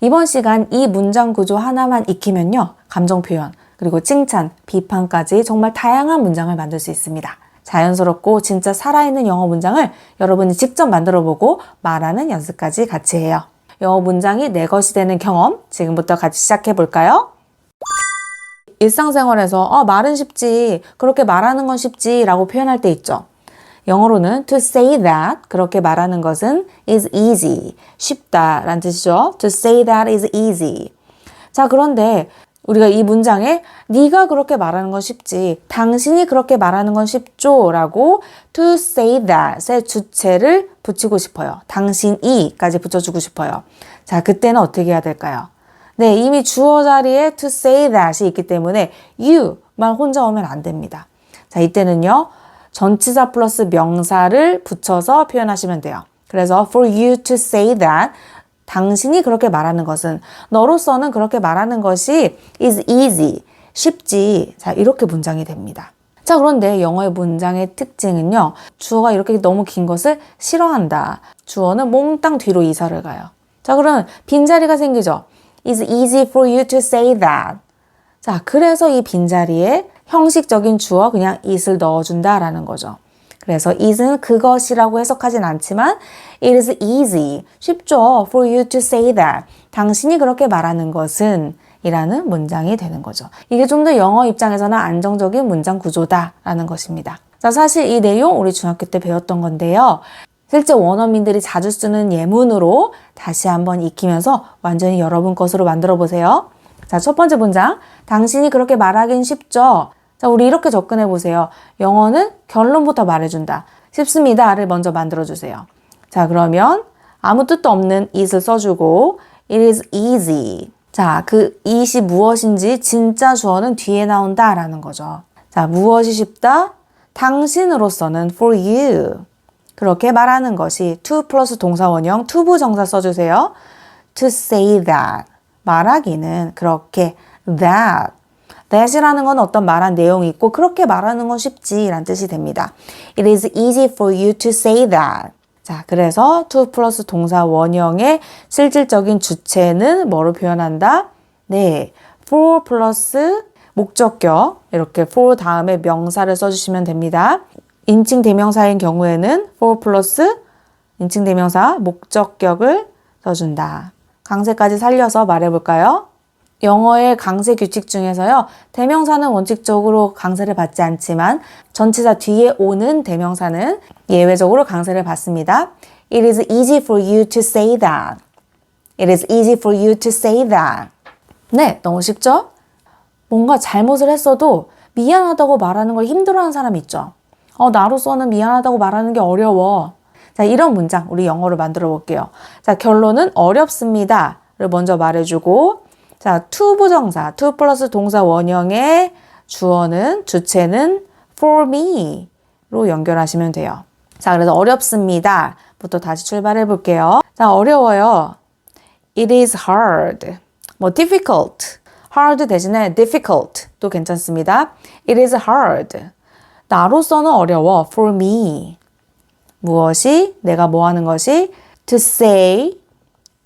이번 시간 이 문장 구조 하나만 익히면요. 감정 표현, 그리고 칭찬, 비판까지 정말 다양한 문장을 만들 수 있습니다. 자연스럽고 진짜 살아있는 영어 문장을 여러분이 직접 만들어 보고 말하는 연습까지 같이 해요. 영어 문장이 내 것이 되는 경험, 지금부터 같이 시작해 볼까요? 일상생활에서 어, 말은 쉽지, 그렇게 말하는 건 쉽지 라고 표현할 때 있죠. 영어로는 to say that 그렇게 말하는 것은 is easy 쉽다 라는 뜻이죠. to say that is easy. 자 그런데 우리가 이 문장에 네가 그렇게 말하는 건 쉽지 당신이 그렇게 말하는 건 쉽죠 라고 to say that의 주체를 붙이고 싶어요. 당신이까지 붙여주고 싶어요. 자 그때는 어떻게 해야 될까요? 네 이미 주어 자리에 to say that이 있기 때문에 you만 혼자 오면 안 됩니다. 자 이때는요 전치사 플러스 명사를 붙여서 표현하시면 돼요. 그래서 for you to say that 당신이 그렇게 말하는 것은 너로서는 그렇게 말하는 것이 is easy 쉽지 자 이렇게 문장이 됩니다. 자 그런데 영어의 문장의 특징은요 주어가 이렇게 너무 긴 것을 싫어한다 주어는 몽땅 뒤로 이사를 가요. 자 그러면 빈자리가 생기죠. is easy for you to say that 자 그래서 이 빈자리에 형식적인 주어 그냥 it을 넣어준다라는 거죠. 그래서 it은 그것이라고 해석하진 않지만 it is easy, 쉽죠. for you to say that. 당신이 그렇게 말하는 것은 이라는 문장이 되는 거죠. 이게 좀 더 영어 입장에서는 안정적인 문장 구조다라는 것입니다. 자, 사실 이 내용 우리 중학교 때 배웠던 건데요. 실제 원어민들이 자주 쓰는 예문으로 다시 한번 익히면서 완전히 여러분 것으로 만들어 보세요. 자, 첫 번째 문장. 당신이 그렇게 말하긴 쉽죠? 자, 우리 이렇게 접근해 보세요. 영어는 결론부터 말해준다. 쉽습니다를 먼저 만들어 주세요. 자, 그러면 아무 뜻도 없는 it을 써주고 it is easy. 자, 그 it이 무엇인지 진짜 주어는 뒤에 나온다 라는 거죠. 자, 무엇이 쉽다? 당신으로서는 for you. 그렇게 말하는 것이 to 플러스 동사 원형 to 정사 써주세요. to say that. 말하기는 그렇게 that. That이라는 건 어떤 말한 내용이 있고 그렇게 말하는 건 쉽지라는 뜻이 됩니다. It is easy for you to say that. 자, 그래서 to 플러스 동사 원형의 실질적인 주체는 뭐로 표현한다? 네, for 플러스 목적격 이렇게 for 다음에 명사를 써주시면 됩니다. 인칭 대명사인 경우에는 for 플러스 인칭 대명사 목적격을 써준다. 강세까지 살려서 말해볼까요? 영어의 강세 규칙 중에서요, 대명사는 원칙적으로 강세를 받지 않지만 전치사 뒤에 오는 대명사는 예외적으로 강세를 받습니다. It is easy for you to say that. It is easy for you to say that. 네, 너무 쉽죠? 뭔가 잘못을 했어도 미안하다고 말하는 걸 힘들어하는 사람 있죠? 어, 나로서는 미안하다고 말하는 게 어려워. 자, 이런 문장 우리 영어로 만들어 볼게요. 자, 결론은 어렵습니다 를 먼저 말해주고 자, to 부정사, to 플러스 동사 원형의 주어는, 주체는 for me로 연결하시면 돼요. 자, 그래서 어렵습니다. 부터 다시 출발해 볼게요. 자, 어려워요. It is hard. 뭐 difficult. hard 대신에 difficult도 괜찮습니다. It is hard. 나로서는 어려워. for me. 무엇이? 내가 뭐 하는 것이? to say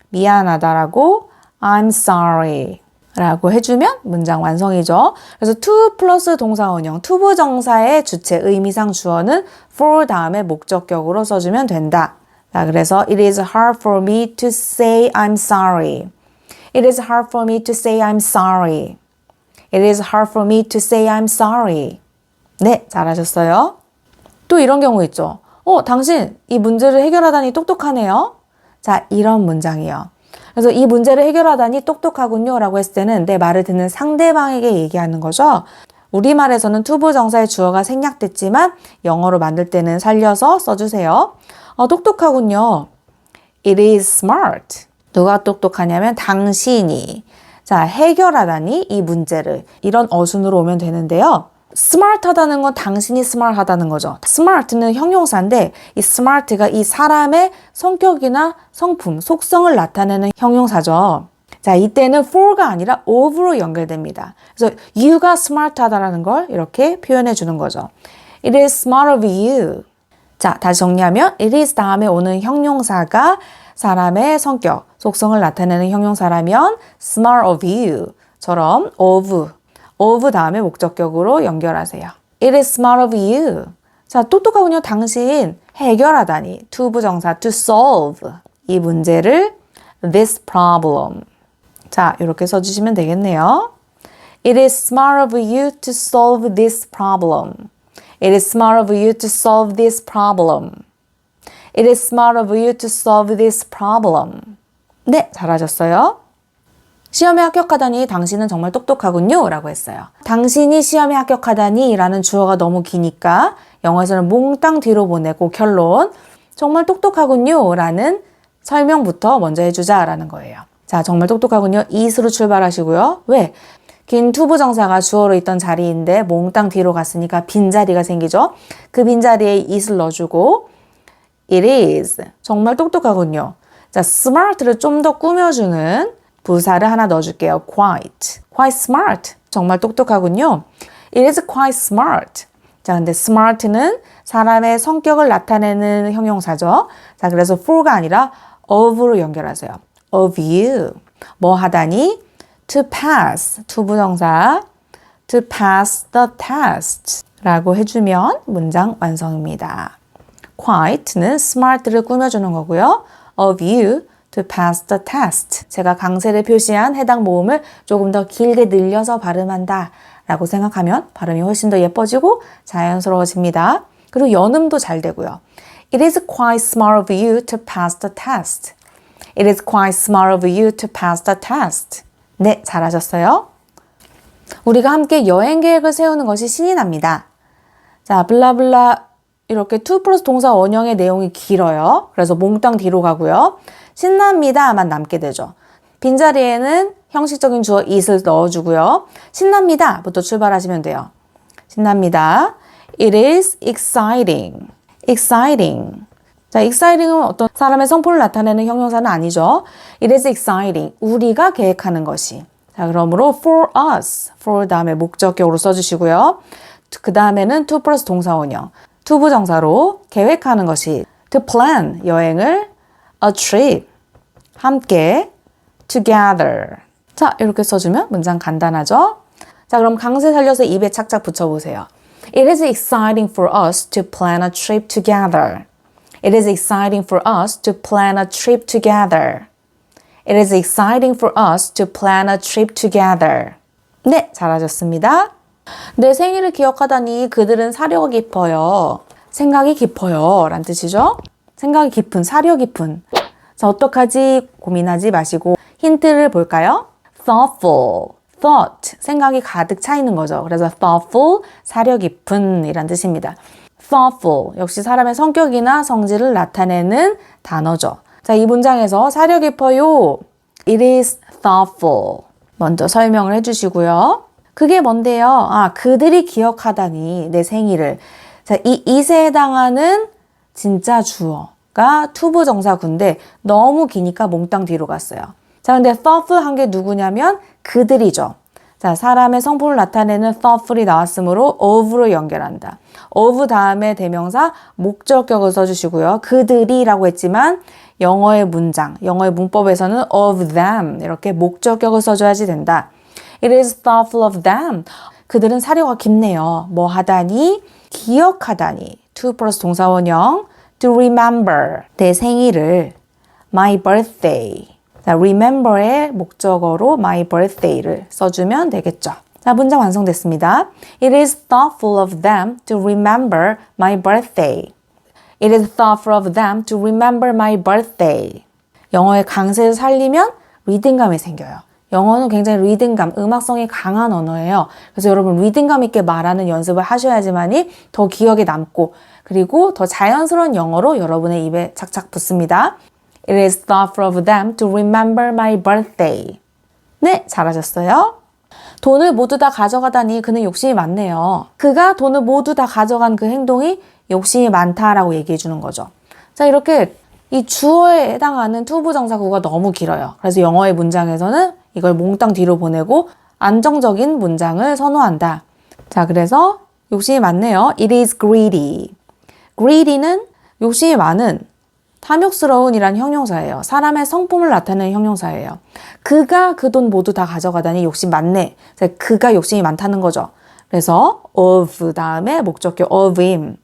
미안하다라고 I'm sorry 라고 해주면 문장 완성이죠. 그래서 to 플러스 동사 원형, to 부정사의 주체 의미상 주어는 for 다음에 목적격으로 써주면 된다. 자, 그래서 it is hard for me to say I'm sorry. It is hard for me to say I'm sorry. It is hard for me to say I'm sorry. 네, 잘하셨어요. 또 이런 경우 있죠. 어, 당신 이 문제를 해결하다니 똑똑하네요. 자, 이런 문장이요. 그래서 이 문제를 해결하다니 똑똑하군요 라고 했을 때는 내 말을 듣는 상대방에게 얘기하는 거죠. 우리말에서는 투부 정사의 주어가 생략됐지만 영어로 만들 때는 살려서 써주세요. 어, 똑똑하군요. It is smart. 누가 똑똑하냐면 당신이. 자, 해결하다니 이 문제를. 이런 어순으로 오면 되는데요. 스마트하다는 건 당신이 스마트하다는 거죠. 스마트는 형용사인데 이 스마트가 이 사람의 성격이나 성품, 속성을 나타내는 형용사죠. 자, 이때는 for가 아니라 of로 연결됩니다. 그래서 you가 smart하다라는 걸 이렇게 표현해 주는 거죠. It is smart of you. 자, 다시 정리하면 it is 다음에 오는 형용사가 사람의 성격, 속성을 나타내는 형용사라면 smart of you처럼 of, of 다음에 목적격으로 연결하세요. It is smart of you. 자, 똑똑하군요. 당신 해결하다니. to 부정사 to solve 이 문제를 this problem. 자, 이렇게 써 주시면 되겠네요. It is smart of you to solve this problem. It is smart of you to solve this problem. It is smart of you to solve this problem. 네, 잘하셨어요. 시험에 합격하다니 당신은 정말 똑똑하군요. 라고 했어요. 당신이 시험에 합격하다니 라는 주어가 너무 기니까 영어에서는 몽땅 뒤로 보내고 결론 정말 똑똑하군요. 라는 설명부터 먼저 해주자 라는 거예요. 자, 정말 똑똑하군요. it으로 출발하시고요. 왜? 긴 투부 정사가 주어로 있던 자리인데 몽땅 뒤로 갔으니까 빈자리가 생기죠. 그 빈자리에 it을 넣어주고 it is 정말 똑똑하군요. 자, smart를 좀 더 꾸며주는 부사를 하나 넣어줄게요. quite. quite smart. 정말 똑똑하군요. It is quite smart. 자, 근데 smart는 사람의 성격을 나타내는 형용사죠. 자, 그래서 for가 아니라 of로 연결하세요. of you. 뭐 하다니? to pass. 투부정사. to pass the test. 라고 해주면 문장 완성입니다. quite는 smart를 꾸며주는 거고요. of you to pass the test. 제가 강세를 표시한 해당 모음을 조금 더 길게 늘려서 발음한다 라고 생각하면 발음이 훨씬 더 예뻐지고 자연스러워집니다. 그리고 연음도 잘 되고요. It is quite smart of you to pass the test. It is quite smart of you to pass the test. 네, 잘하셨어요. 우리가 함께 여행 계획을 세우는 것이 신이 납니다. 자, 블라블라 이렇게 to 플러스 동사 원형의 내용이 길어요. 그래서 몽땅 뒤로 가고요. 신납니다만 남게 되죠. 빈자리에는 형식적인 주어 it을 넣어주고요. 신납니다부터 출발하시면 돼요. 신납니다. It is exciting. exciting. 자, exciting은 어떤 사람의 성품을 나타내는 형용사는 아니죠. It is exciting. 우리가 계획하는 것이. 자, 그러므로 for us. for 다음에 목적격으로 써주시고요. 그 다음에는 to 플러스 동사원형. to 부정사로 계획하는 것이. to plan. 여행을. A trip. 함께. together. 자, 이렇게 써주면 문장 간단하죠? 자, 그럼 강세 살려서 입에 착착 붙여보세요. It is exciting for us to plan a trip together. It is exciting for us to plan a trip together. It is exciting for us to plan a trip together. 네, 잘하셨습니다. 내 생일을 기억하다니 그들은 사려가 깊어요. 생각이 깊어요. 란 뜻이죠. 생각이 깊은, 사려 깊은. 자, 어떡하지? 고민하지 마시고 힌트를 볼까요? thoughtful. thought. 생각이 가득 차 있는 거죠. 그래서 thoughtful, 사려 깊은 이란 뜻입니다. thoughtful. 역시 사람의 성격이나 성질을 나타내는 단어죠. 자, 이 문장에서 사려 깊어요. It is thoughtful. 먼저 설명을 해주시고요. 그게 뭔데요? 아, 그들이 기억하다니, 내 생일을. 자, 이 it에 해당하는 진짜 주어 가 투부 정사구인데 너무 기니까 몽땅 뒤로 갔어요. 자, 근데 thoughtful 한 게 누구냐면 그들이죠. 자, 사람의 성품을 나타내는 thoughtful이 나왔으므로 of로 연결한다. of 다음에 대명사 목적격을 써주시고요. 그들이라고 했지만 영어의 문장, 영어의 문법에서는 of them 이렇게 목적격을 써줘야지 된다. It is thoughtful of them. 그들은 사려가 깊네요. 뭐 하다니? 기억하다니. to 플러스 동사원형. To remember. 내 생일을. my birthday. 자, remember의 목적어로 my birthday를 써주면 되겠죠. 자, 문장 완성됐습니다. It is thoughtful of them to remember my birthday. It is thoughtful of them to remember my birthday. 영어의 강세를 살리면 리딩감이 생겨요. 영어는 굉장히 리딩감, 음악성이 강한 언어예요. 그래서 여러분 리딩감 있게 말하는 연습을 하셔야지만이 더 기억에 남고 그리고 더 자연스러운 영어로 여러분의 입에 착착 붙습니다. It is thoughtful of them to remember my birthday. 네, 잘하셨어요. 돈을 모두 다 가져가다니 그는 욕심이 많네요. 그가 돈을 모두 다 가져간 그 행동이 욕심이 많다라고 얘기해 주는 거죠. 자, 이렇게 이 주어에 해당하는 투부정사구가 너무 길어요. 그래서 영어의 문장에서는 이걸 몽땅 뒤로 보내고 안정적인 문장을 선호한다. 자, 그래서 욕심이 많네요. It is greedy. greedy는 욕심이 많은 탐욕스러운이란 형용사예요. 사람의 성품을 나타내는 형용사예요. 그가 그 돈 모두 다 가져가다니 욕심 많네. 그가 욕심이 많다는 거죠. 그래서 of 다음에 목적격 of him.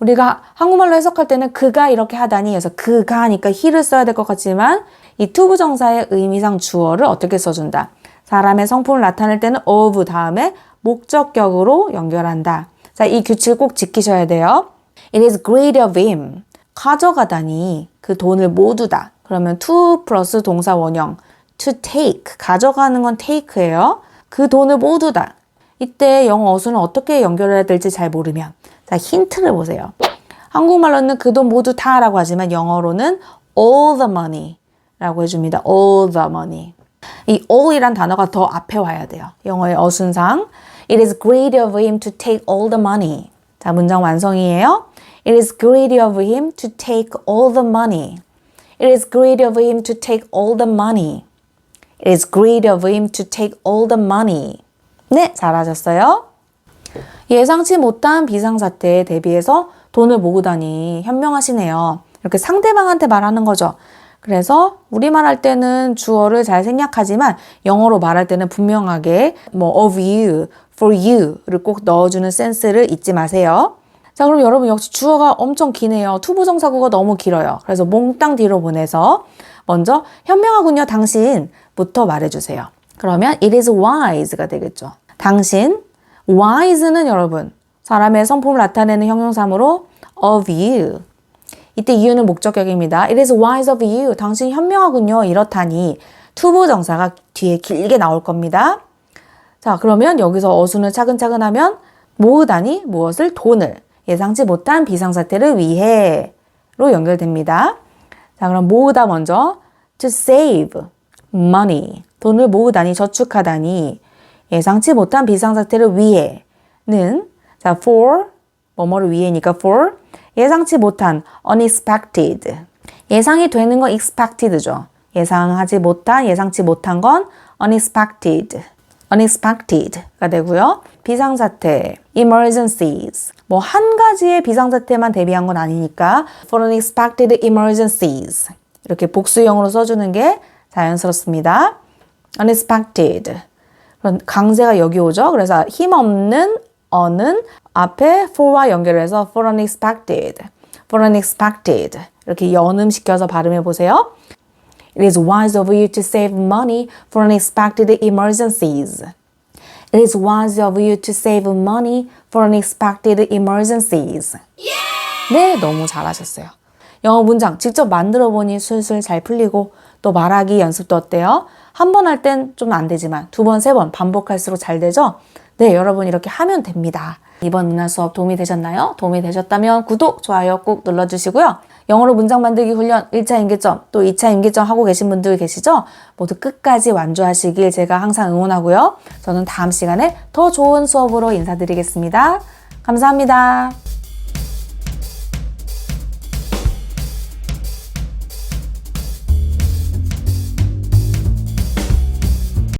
우리가 한국말로 해석할 때는 그가 이렇게 하다니 해서 그가 하니까 he를 써야 될 것 같지만 이 투부정사의 의미상 주어를 어떻게 써준다. 사람의 성품을 나타낼 때는 of 다음에 목적격으로 연결한다. 자, 이 규칙을 꼭 지키셔야 돼요. It is great of him. 가져가다니 그 돈을 모두 다. 그러면 to 플러스 동사 원형. to take. 가져가는 건 take예요. 그 돈을 모두 다. 이때 영어 어수는 어떻게 연결해야 될지 잘 모르면 자, 힌트를 보세요. 한국말로는 그 돈 모두 다 라고 하지만 영어로는 all the money 라고 해줍니다. all the money. 이 all이란 단어가 더 앞에 와야 돼요. 영어의 어순상. It is great of him to take all the money. 자, 문장 완성이에요. It is great of him to take all the money. It is great of him to take all the money. It is great of him to take all the money. 네, 잘하셨어요. 예상치 못한 비상사태에 대비해서 돈을 모으다니 현명하시네요. 이렇게 상대방한테 말하는 거죠. 그래서 우리말 할 때는 주어를 잘 생략하지만 영어로 말할 때는 분명하게 뭐 of you, for you를 꼭 넣어주는 센스를 잊지 마세요. 자, 그럼 여러분 역시 주어가 엄청 기네요. 투부정사구가 너무 길어요. 그래서 몽땅 뒤로 보내서 먼저 현명하군요, 당신부터 말해주세요. 그러면 it is wise가 되겠죠. 당신, wise는 여러분 사람의 성품을 나타내는 형용사므로 of you. 이때 you는 목적격입니다. It is wise of you. 당신 현명하군요. 이렇다니 투부 정사가 뒤에 길게 나올 겁니다. 자, 그러면 여기서 어순을 차근차근 하면 모으다니 무엇을 돈을 예상치 못한 비상사태를 위해로 연결됩니다. 자, 그럼 모으다 먼저 to save money 돈을 모으다니 저축하다니 예상치 못한 비상 사태를 위해는 자 for 뭐뭐를 위해니까 for 예상치 못한 unexpected 예상이 되는 건 expected죠. 예상하지 못한 예상치 못한 건 unexpected unexpected가 되고요. 비상사태 emergencies 뭐 한 가지의 비상사태만 대비한 건 아니니까 for unexpected emergencies 이렇게 복수형으로 써주는 게 자연스럽습니다. unexpected 그런 강세가 여기 오죠. 그래서 힘없는 어는 앞에 for와 연결해서 for unexpected, for unexpected 이렇게 연음시켜서 발음해 보세요. It is wise of you to save money for unexpected emergencies. It is wise of you to save money for unexpected emergencies. 네, 너무 잘하셨어요. 영어 문장 직접 만들어 보니 술술 잘 풀리고 또 말하기 연습도 어때요? 한 번 할 땐 좀 안 되지만 두 번, 세 번 반복할수록 잘 되죠? 네, 여러분 이렇게 하면 됩니다. 이번 문화 수업 도움이 되셨나요? 도움이 되셨다면 구독, 좋아요 꼭 눌러주시고요. 영어로 문장 만들기 훈련 1차 임계점 또 2차 임계점 하고 계신 분들 계시죠? 모두 끝까지 완주하시길 제가 항상 응원하고요. 저는 다음 시간에 더 좋은 수업으로 인사드리겠습니다. 감사합니다.